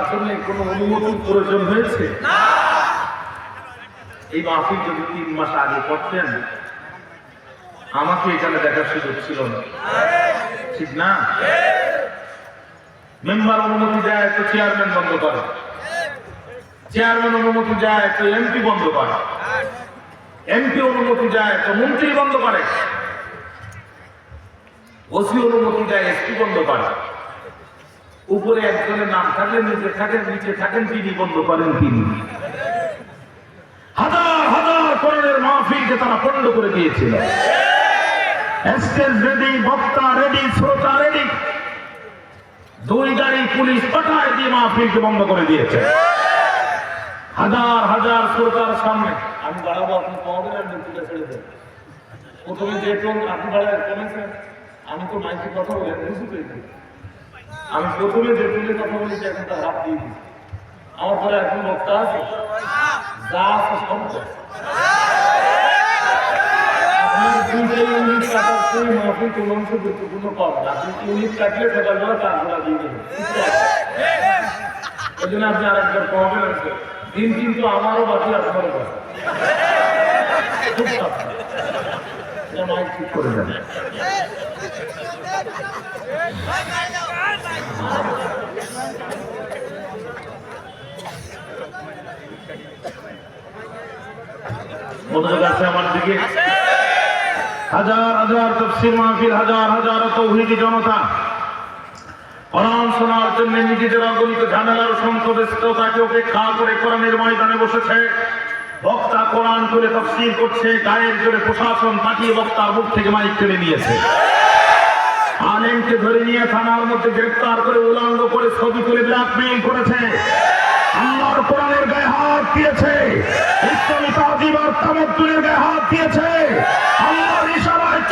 করার জন্য কোনো অনুমতির প্রয়োজন হয়েছে? এই মাহফিল যদি তিন মাস আগে করতেন আমাকে এখানে দেখার সুযোগ ছিল না। ঠিক না? মেম্বার অনুমতি দেয় তো চেয়ারম্যান বন্ধ করে। চেয়ারম্যান অনুমতি দেয় তো এমপি বন্ধ করে। এমপি অনুমতি দেয় তো মন্ত্রী বন্ধ করে। ওসি অনুমতি দেয় এসপি বন্ধ করে। উপরে একজনের নাম থাকলে নিচে থাকেন নিচে থাকেন, তিনি বন্ধ করেন তিনি। হাজার হাজার করোড়ের মাহফিলকে তারা পণ্ড করে দিয়েছিল। রেডি পুলিশ পাঠায় দিয়ে বন্ধ করে দিয়েছে। হাজার হাজার শ্রোতার সামনে। আমি আমি তো মাইকে কথা বলে বুঝতে পেরেছি। আমি প্রথমে যে টোনে কথা বলেছি এখন তার হাত দিয়ে দিই। আমার পরে এখন বক্তা আছে, যা আছে। আপনার আছে দিন কিন্তু আমারও বাকি আপনারও বাকি। হাজার হাজার তফসির মাহফিল, হাজার হাজার তৌহিদি জনতা। কোরআন শোনার জন্য নিজেদের অগণিত ঝামেলার অসংখ্য ব্যস্ততাকে উপেক্ষা করে কোরআনের ময়দানে বসেছে। কোরআন করে তফসির করছে, গায়ের জোরে প্রশাসন পাঠিয়ে বক্তার মুখ থেকে মাইক কেড়ে নিয়েছে। আলেমকে ধরে নিয়ে থানার মধ্যে গ্রেফতার করে উলঙ্গ করে ছবি তুলে ব্ল্যাকমেইল করেছে। আল্লাহর কোরআনের গায়ে হাত দিয়েছে। ইসলামী তাজিম আর তামাদ্দুনের গায়ে হাত দিয়েছে। আল্লাহর ইশারায়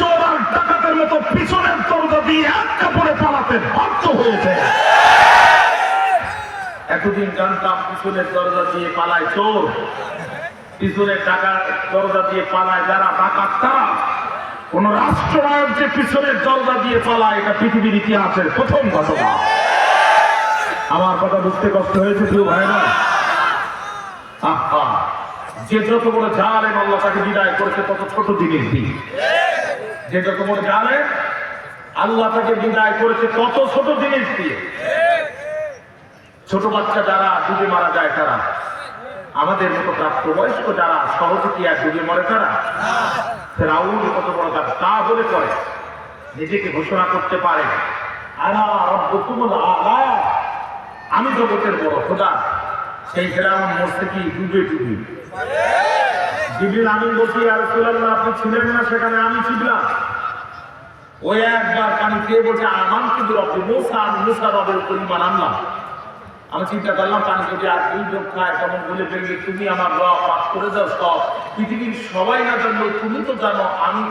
ডাকাতের মতো পিছনের দরজা দিয়ে এক কাপড়ে পালাতে বাধ্য হয়েছে। এতদিন জানতাম পিছনের দরজা দিয়ে পালায় চোর। পিছনের টাকা দরজা দিয়ে পালায়, যারা ডাকাত তারা। কোন রাষ্ট্রনায়ক যে পিছনের দরজা দিয়ে পালায়, এটা পৃথিবীর ইতিহাসের প্রথম ঘটনা। আমার কথা বুঝতে কষ্ট হয়েছে, প্রিয় ভাইরা আহা, যে যত বড় জালেম আল্লাহ তাকে বিদায় করেছে, তত ছোট জিনিস দিই যে যত বড় জালেম আল্লাহ তাকে বিদায় করেছে, তত ছোট জিনিস দিয়ে ছোট বাচ্চা যারা ডুবে মারা যায় তারা। আমাদের মতো প্রাপ্তবয়স্ক যারা সহজে কি আর ডুবে মরে তারা রাউল কত বড় কাজ তা বলে করে নিজেকে ঘোষণা করতে পারে। আমি জগতের বড় খোদা, সেই ফেরাউন মরছে কি ডুবে ডুবে। জিবিল আমি বলছি আর সুলাল্লাহ আপনি ছিলেন না, সেখানে আমি ছিলাম। ওই একবার পানি খেয়ে বলছে আমার কিন্তু রব্বি, মুসা মুসা রবের পরিমাণ আনলাম। আমি চিন্তা করলাম পানি যদি আর দুই লোক খায় তখন বলে ফেলবে তুমি আমার পাঠ করে দাও সব। পৃথিবীর সবাই না জানলো, তুমি তো জানো আমি